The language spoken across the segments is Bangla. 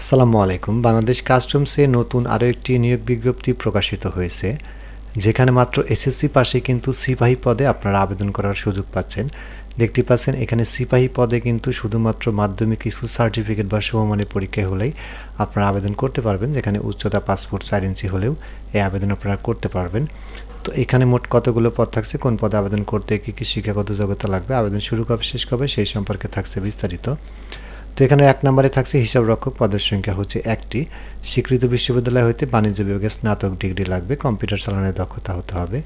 আসসালামু আলাইকুম। বাংলাদেশ কাস্টমসে নতুন আরও একটি নিয়োগ বিজ্ঞপ্তি প্রকাশিত হয়েছে, যেখানে মাত্র এসএসসি পাশে কিন্তু সিপাহী পদে আপনারা আবেদন করার সুযোগ পাচ্ছেন। দেখতে পাচ্ছেন, এখানে সিপাহী পদে কিন্তু শুধুমাত্র মাধ্যমিক স্কুল সার্টিফিকেট বা সমমানের পরীক্ষা হলেই আপনারা আবেদন করতে পারবেন, যেখানে উচ্চতা পাসপোর্ট চার ইঞ্চি হলেও এই আবেদন আপনারা করতে পারবেন। তো এখানে মোট কতগুলো পদ থাকছে, কোন পদে আবেদন করতে, কী কী শিক্ষাগত যোগ্যতা লাগবে, আবেদন শুরু কবে, শেষ কবে, সেই সম্পর্কে থাকছে বিস্তারিত। তো এখানে এক নম্বরে থাকছে হিসাব রক্ষক পদের সংখ্যা হচ্ছে একটি। স্বীকৃত বিশ্ববিদ্যালয় হইতে বাণিজ্য বিভাগে স্নাতক ডিগ্রি লাগবে, কম্পিউটার চালানোর দক্ষতা হতে হবে।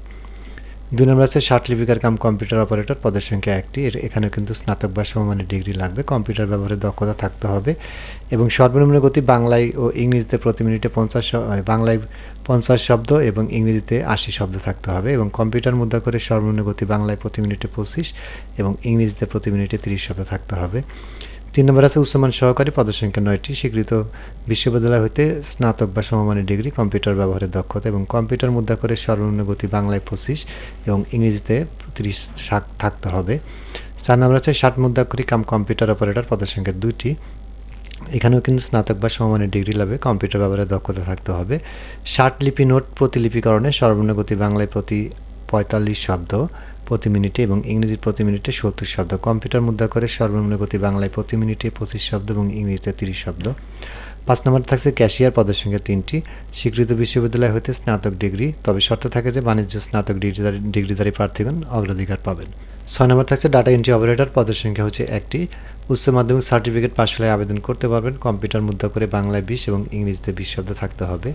দুই নম্বর আছে লিপিকার কাম কম্পিউটার অপারেটর, পদের সংখ্যা একটি। এখানে কিন্তু স্নাতক বা সমমানের ডিগ্রি লাগবে, কম্পিউটার ব্যবহারের দক্ষতা থাকতে হবে। এবং সর্বনিম্ন গতি বাংলায় ও ইংরেজিতে প্রতি মিনিটে পঞ্চাশ বাংলায় পঞ্চাশ শব্দ এবং ইংরেজিতে আশি শব্দ থাকতে হবে। এবং কম্পিউটার মুদ্রা করে সর্বনিম্ন গতি বাংলায় প্রতি মিনিটে পঁচিশ এবং ইংরেজিতে প্রতি মিনিটে তিরিশ শব্দ থাকতে হবে। তিন নম্বর আছে উচ্চমান সহকারী পদসংখ্যা নয়টি। স্বীকৃত বিশ্ববিদ্যালয় হতে স্নাতক বা সমমানের ডিগ্রি, কম্পিউটার ব্যবহারের দক্ষতা এবং কম্পিউটার মুদ্রা করে সর্বনিম্ন গতি বাংলায় পঁচিশ এবং ইংরেজিতে তিরিশ থাকতে হবে। চার নম্বর আছে ষাট মুদ্রা মুদ্রাক্ষরী কাম কম্পিউটার অপারেটর পদসংখ্যা দুইটি। এখানেও কিন্তু স্নাতক বা সমমানের ডিগ্রি লাভে কম্পিউটার ব্যবহারের দক্ষতা থাকতে হবে। ষাট লিপি নোট প্রতিলিপিকরণে সর্বনিম্ন গতি বাংলায় প্রতি পঁয়তাল্লিশ শব্দ। প্রতি মিনিটে এবং ইংরেজি প্রতি মিনিটে সত্তর শব্দ। কম্পিউটার মুদ্রা করে সর্বনিম্ন গতি বাংলায় প্রতি মিনিটে পঁচিশ শব্দ এবং ইংরেজিতে তিরিশ শব্দ। পাঁচ নম্বর থাকছে ক্যাশিয়ার পদের সংখ্যা তিনটি। স্বীকৃত বিশ্ববিদ্যালয় হতে স্নাতক ডিগ্রি। তবে শর্ত থাকে যে বাণিজ্য স্নাতক ডিগ্রিধারী ডিগ্রিধারী প্রার্থীগণ অগ্রাধিকার পাবেন। ছয় নম্বর থাকছে ডাটা এন্ট্রি অপারেটর পদের সংখ্যা হচ্ছে একটি। উচ্চ মাধ্যমিক সার্টিফিকেট পাশ হলে আবেদন করতে পারবেন। কম্পিউটার মুদ্রা করে বাংলায় বিশ এবং ইংরেজিতে বিশ শব্দ থাকতে হবে।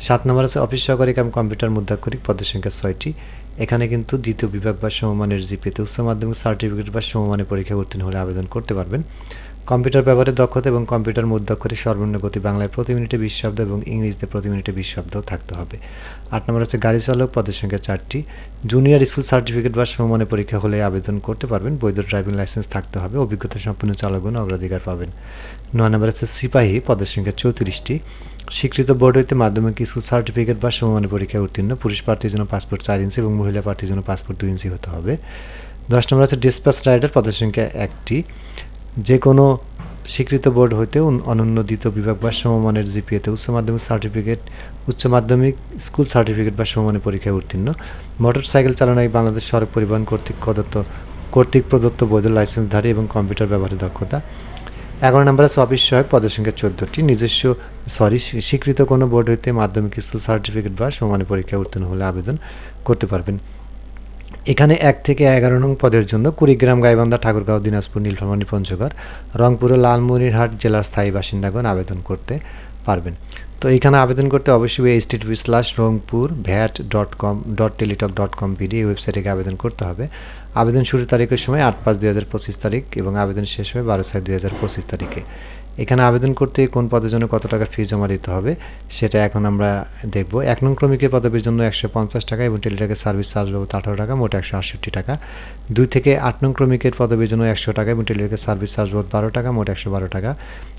সাত নম্বর আছে, অফিস সহকারী কাম কম্পিউটার মুদ্রাক্ষরিক পদের সংখ্যা ছয়টি। এখানে কিন্তু দ্বিতীয় বিভাগ বা সমমানের জিপিতে উচ্চ মাধ্যমিক সার্টিফিকেট বা সমমানের পরীক্ষা উত্তীর্ণ হলে আবেদন করতে পারবেন। কম্পিউটার ব্যবহারের দক্ষতা এবং কম্পিউটার মুদ্রাক্ষরে সর্বনিম্ন গতি বাংলায় প্রতি মিনিটে বিশ শব্দ এবং ইংরেজিতে প্রতি মিনিটে বিশ শব্দ থাকতে হবে। আট নম্বর হচ্ছে গাড়ি চালক, পদের সংখ্যা চারটি। জুনিয়র স্কুল সার্টিফিকেট বা সমমানের পরীক্ষা হলে আবেদন করতে পারবেন। বৈধ ড্রাইভিং লাইসেন্স থাকতে হবে। অভিজ্ঞতা সম্পন্ন চালকগণ অগ্রাধিকার পাবেন। নয় নম্বর হচ্ছে সিপাহী, পদের সংখ্যা চৌত্রিশটি। স্বীকৃত বোর্ড হইতে মাধ্যমিক স্কুল সার্টিফিকেট বা সমমানের পরীক্ষায় উত্তীর্ণ। পুরুষ প্রার্থীর জন্য পাসপোর্ট চার ইঞ্চি এবং মহিলা প্রার্থীর জন্য পাসপোর্ট দুই ইঞ্চি হতে হবে। দশ নম্বর আছে ডিসপ্যাচ রাইডার, পদের সংখ্যা একটি। যে কোনো স্বীকৃত বোর্ড হইতে দ্বিতীয় বিভাগ বা সমমানের জিপিএতে উচ্চ মাধ্যমিক সার্টিফিকেট, উচ্চ মাধ্যমিক স্কুল সার্টিফিকেট বা সমমানের পরীক্ষায় উত্তীর্ণ। মোটর সাইকেল চালানোয় বাংলাদেশ সড়ক পরিবহন কর্তৃক প্রদত্ত কর্তৃক প্রদত্ত বৈধ লাইসেন্সধারী এবং কম্পিউটার ব্যবহারের দক্ষতা। এগারো নম্বর আছে অফিস সহায়ক পদের সংখ্যা চোদ্দোটি। নিজস্ব, সরি স্বীকৃত কোনো বোর্ড হইতে মাধ্যমিক স্কুল সার্টিফিকেট বা সমানের পরীক্ষায় উত্তীর্ণ হলে আবেদন করতে পারবেন। এখানে এক থেকে এগারো নং পদের জন্য কুড়িগ্রাম, গাইবান্ধা, ঠাকুরগাঁও, দিনাজপুর, নীলফামারী, পঞ্চগড়, রংপুর ও লালমনিরহাট জেলার স্থায়ী বাসিন্দাগণ আবেদন করতে পারবেন। তো এইখানে আবেদন করতে অবশ্যই H T slash Rangpur VAT dot com dot Teletalk dot com PD ওয়েবসাইটে আবেদন করতে হবে। আবেদন শুরুর তারিখের সময় আট পাঁচ দুই হাজার পঁচিশ তারিখ এবং আবেদন শেষ হবে বারো ছয় দুই হাজার পঁচিশ তারিখে। এখানে আবেদন করতে কোন পদের জন্য কত টাকা ফি জমা দিতে হবে, সেটা এখন আমরা দেখব। এক নং ক্রমিকের পদবীর জন্য একশো পঞ্চাশ টাকা এবং টেলিটাকের সার্ভিস চার্জ বাবদ আঠারো টাকা, মোট একশো আটষট্টি টাকা। দুই থেকে আট নং ক্রমিকের পদবীর জন্য একশো টাকা এবং টেলিটাকের সার্ভিস চার্জ বাবদ বারো টাকা, মোট একশো বারো টাকা।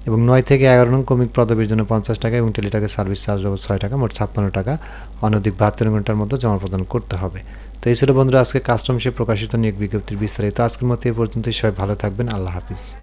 এবং নয় থেকে এগারো নং ক্রমিক পদবীর জন্য পঞ্চাশ টাকা এবং টেলিটাকের সার্ভিস চার্জ বাবদ ছয় টাকা, মোট ছাপ্পান্ন টাকা। অনধিক বাহাত্তর ঘণ্টার মধ্যে জমা প্রদান করতে হবে। তো এই ছিল বন্ধুরা আজকে কাস্টমসে প্রকাশিত নিয়োগ বিজ্ঞপ্তির বিস্তারিত। আজকের মতো এ পর্যন্তই। সবাই ভালো থাকবেন। আল্লাহ হাফিজ।